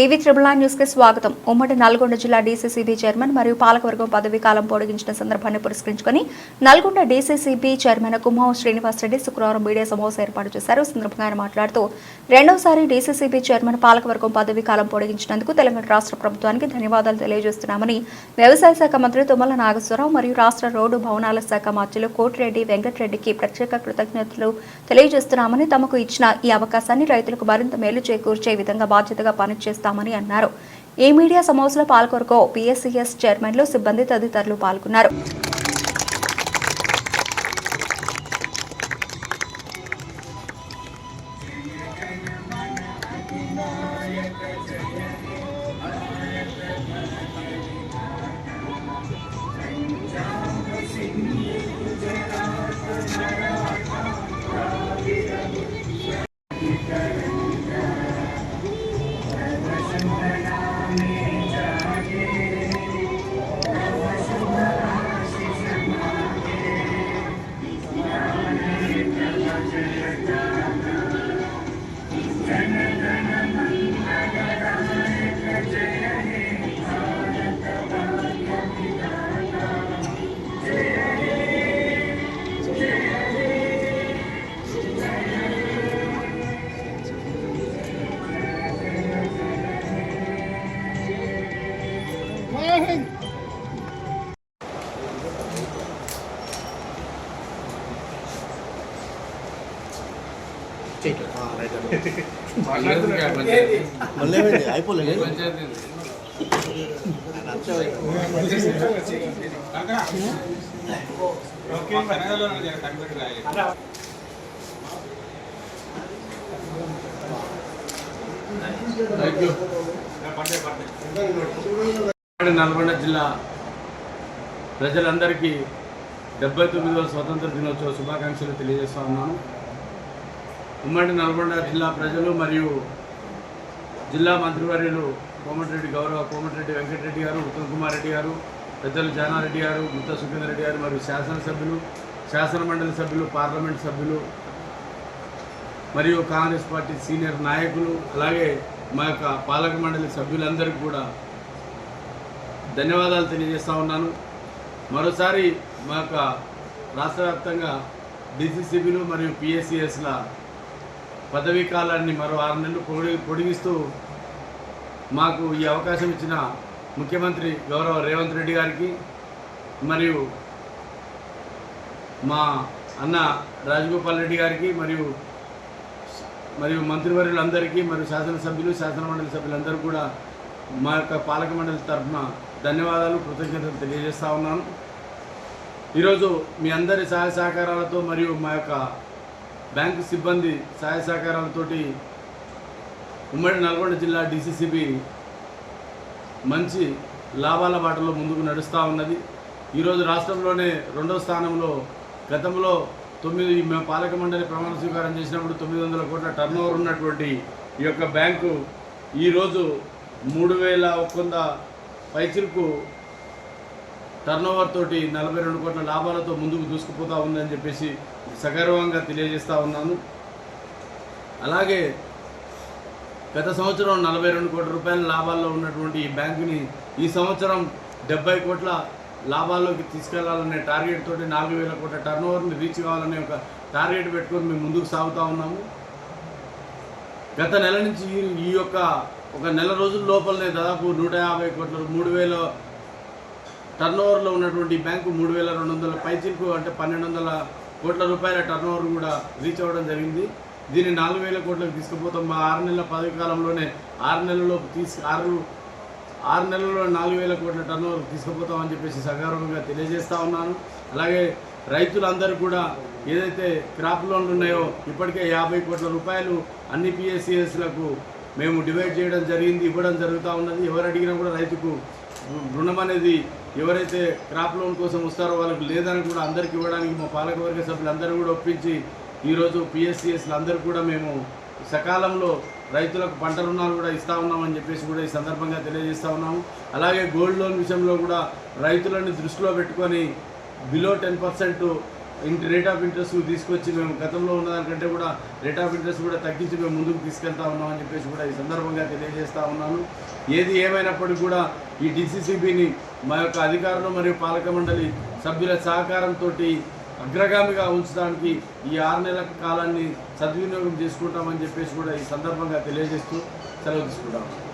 TV triple nine న్యూస్కి స్వాగతం. ఉమ్మడి నల్గొండ జిల్లా డీసీసీబీ చైర్మన్ మరియు పాలకవర్గం పదవీ కాలం పొడిగించిన సందర్భాన్ని పురస్కరించుకొని నల్గొండ డీసీసీబీ చైర్మన్ కుమ్మం శ్రీనివాసరెడ్డి శుక్రవారం మీడియా సమావేశం ఏర్పాటు చేశారు. సందర్భంగా ఆయన మాట్లాడుతూ రెండవసారి డీసీసీబీ చైర్మన్ పాలకవర్గం పదవీ కాలం పొడిగించినందుకు తెలంగాణ రాష్ట్ర ప్రభుత్వానికి ధన్యవాదాలు తెలియజేస్తున్నామని వ్యవసాయ శాఖ మంత్రి తుమ్మల నాగేశ్వరరావు మరియు రాష్ట్ర రోడ్డు భవనాల శాఖ మంత్రులు కోటిరెడ్డి వెంకటరెడ్డికి ప్రత్యేక కృతజ్ఞతలు తెలియజేస్తున్నామని తమకు ఇచ్చిన ఈ అవకాశాన్ని రైతులకు మరింత మేలు చేకూర్చే విధంగా బాధ్యతగా పనిచేస్తామని అన్నారు. ఈ మీడియా సమావేశంలో పాల్గొరకు పీఎస్సీఎస్ చైర్మన్లు సిబ్బంది తదితరులు పాల్గొన్నారు. మళ్ళీ ఏమైంది? అయిపోలేదు ఉమ్మడి నల్గొండ జిల్లా ప్రజలందరికీ డెబ్బై తొమ్మిదవ స్వతంత్ర దినోత్సవ శుభాకాంక్షలు తెలియజేస్తా ఉన్నాను. ఉమ్మడి నల్గొండ జిల్లా ప్రజలు మరియు జిల్లా మంత్రివర్యులు కోమటిరెడ్డి గౌరవ కోమటిరెడ్డి వెంకటరెడ్డి గారు ఉత్తమ్ కుమార్ రెడ్డి గారు పెద్దలు జానారెడ్డి గారు ముత్త సుఖేందర్ రెడ్డి గారు మరియు శాసనసభ్యులు శాసన మండలి సభ్యులు పార్లమెంట్ సభ్యులు మరియు కాంగ్రెస్ పార్టీ సీనియర్ నాయకులు అలాగే మా యొక్క పాలక మండలి సభ్యులందరికీ కూడా ధన్యవాదాలు తెలియజేస్తూ ఉన్నాను. మరోసారి మా యొక్క రాష్ట్ర వ్యాప్తంగా డిసిసిబిలు మరియు పిఎస్సిఎస్ల పదవీ కాలాన్ని మరో ఆరు నెలలు పొడి పొడిగిస్తూ మాకు ఈ అవకాశం ఇచ్చిన ముఖ్యమంత్రి గౌరవ రేవంత్ రెడ్డి గారికి మరియు మా అన్న రాజగోపాల్ రెడ్డి గారికి మరియు మరియు మంత్రివర్యులందరికీ మరియు శాసనసభ్యులు శాసన మండలి సభ్యులందరూ కూడా మా యొక్క పాలక మండలి తరఫున ధన్యవాదాలు కృతజ్ఞతలు తెలియజేస్తా ఉన్నాను. ఈరోజు మీ అందరి సహాయ సహకారాలతో మరియు మా యొక్క బ్యాంకు సిబ్బంది సహాయ సహకారాలతోటి ఉమ్మడి నల్గొండ జిల్లా డిసిసిబి మంచి లాభాల బాటలో ముందుకు నడుస్తూ ఉన్నది. ఈరోజు రాష్ట్రంలోనే రెండవ స్థానంలో గతంలో తొమ్మిది మేము పాలక మండలి ప్రమాణ స్వీకారం చేసినప్పుడు తొమ్మిది వందల కోట్ల టర్న్ ఉన్నటువంటి ఈ యొక్క బ్యాంకు ఈరోజు మూడు వేల ఒక్క వంద పైచిలకు టర్న్ తోటి నలభై రెండు కోట్ల లాభాలతో ముందుకు దూసుకుపోతూ ఉందని చెప్పేసి సగర్వంగా తెలియజేస్తూ ఉన్నాను. అలాగే గత సంవత్సరం నలభై రెండు కోట్ల రూపాయల లాభాల్లో ఉన్నటువంటి ఈ బ్యాంకుని ఈ సంవత్సరం డెబ్బై కోట్ల లాభాల్లోకి తీసుకెళ్ళాలనే టార్గెట్ తోటి నాలుగు వేల కోట్ల టర్న్ ఓవర్ని రీచ్ కావాలనే ఒక టార్గెట్ పెట్టుకొని మేము ముందుకు సాగుతూ ఉన్నాము. గత నెల నుంచి ఈ యొక్క ఒక నెల రోజుల లోపలనే దాదాపు నూట యాభై కోట్ల మూడు వేల టర్న్ ఓవర్లో ఉన్నటువంటి బ్యాంకు మూడు వేల రెండు వందల పైచిలకు అంటే పన్నెండు వందల కోట్ల రూపాయల టర్న్ ఓవర్ కూడా రీచ్ అవ్వడం జరిగింది. దీన్ని నాలుగు వేల కోట్లకు తీసుకుపోతాం. మా ఆరు నెలల పదవి కాలంలోనే ఆరు నెలలో తీసు ఆరు ఆరు నెలల్లో నాలుగు వేల కోట్ల టర్న్ ఓవర్ తీసుకుపోతామని చెప్పేసి సగర్వంగా తెలియజేస్తా ఉన్నాను. అలాగే రైతులందరూ కూడా ఏదైతే క్రాప్ లోన్లు ఉన్నాయో ఇప్పటికే యాభై కోట్ల రూపాయలు అన్ని పిఎస్సిఎస్లకు మేము డివైడ్ చేయడం జరిగింది ఇవ్వడం జరుగుతూ ఉన్నది. ఎవరు అడిగినా కూడా రైతుకు రుణం అనేది ఎవరైతే క్రాప్ లోన్ కోసం వస్తారో వాళ్ళకి లేదని కూడా అందరికి ఇవ్వడానికి మా పాలకవర్గ సభ్యులందరూ కూడా ఒప్పించి ఈరోజు పిఎస్సిఎస్లు అందరూ కూడా మేము సకాలంలో రైతులకు పంట రుణాలు కూడా ఇస్తూ ఉన్నామని చెప్పేసి కూడా ఈ సందర్భంగా తెలియజేస్తూ ఉన్నాము. అలాగే గోల్డ్ లోన్ విషయంలో కూడా రైతులను దృష్టిలో పెట్టుకొని below ten percent rate of interest తీసుకొచ్చి మేము గతంలో ఉన్నదానికంటే కూడా రేట్ ఆఫ్ ఇంట్రెస్ట్ కూడా తగ్గించి మేము ముందుకు తీసుకెళ్తా ఉన్నామని చెప్పేసి కూడా ఈ సందర్భంగా తెలియజేస్తా ఉన్నాను. ఏది ఏమైనప్పటికీ కూడా ఈ డిసిసిబిని మా యొక్క అధికారులు మరియు పాలక మండలి సభ్యుల సహకారంతో అగ్రగామిగా ఉంచడానికి ఈ ఆరు నెలల కాలాన్ని సద్వినియోగం చేసుకుంటామని చెప్పేసి కూడా ఈ సందర్భంగా తెలియజేస్తూ సెలవు తీసుకుంటాము